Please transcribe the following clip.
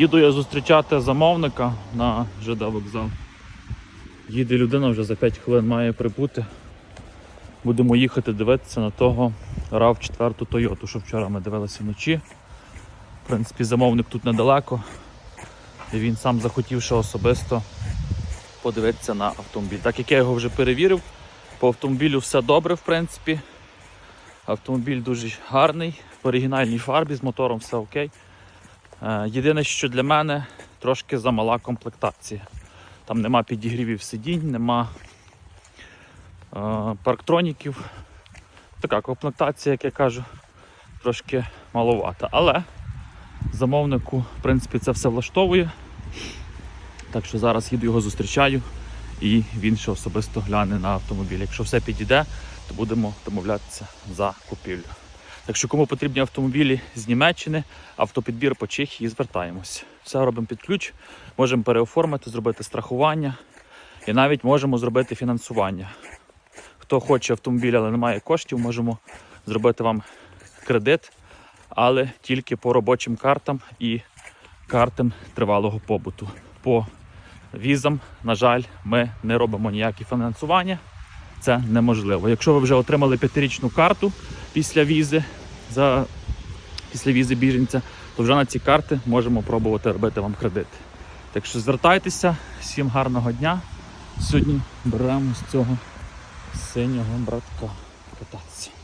Їду я зустрічати замовника на ЖД вокзал. Їде людина вже за 5 хвилин має прибути. Будемо їхати дивитися на того rav 4 Toyota, що вчора ми дивилися вночі. В принципі, замовник тут недалеко. І він сам захотів ще особисто подивитися на автомобіль. Так як я його вже перевірив, по автомобілю все добре, в принципі. Автомобіль дуже гарний, в оригінальній фарбі, з мотором все окей. Е, Єдине, що для мене трошки замала комплектація. Там нема підігрівів сидінь, нема е, парктроніків. Така комплектація, як я кажу, трошки маловата. Але замовнику, в принципі, це все влаштовує. Так що зараз їду його зустрічаю і він ще особисто гляне на автомобіль. Якщо все підійде, то будемо домовлятися за купівлю. Так що, кому потрібні автомобілі з Німеччини, автопідбір по Чехії, звертаємось. Все робимо під ключ, можемо переоформити, зробити страхування і навіть можемо зробити фінансування. Хто хоче автомобіль, але не має коштів, можемо зробити вам кредит, але тільки по робочим картам і картам тривалого побуту. По візам, на жаль, ми не робимо ніякі фінансування. Це неможливо. Якщо ви вже отримали п'ятирічну карту після візи, за, після візи біженця, то вже на ці карти можемо пробувати робити вам кредит. Так що звертайтеся, всім гарного дня. Сьогодні беремо з цього синього братка кататися.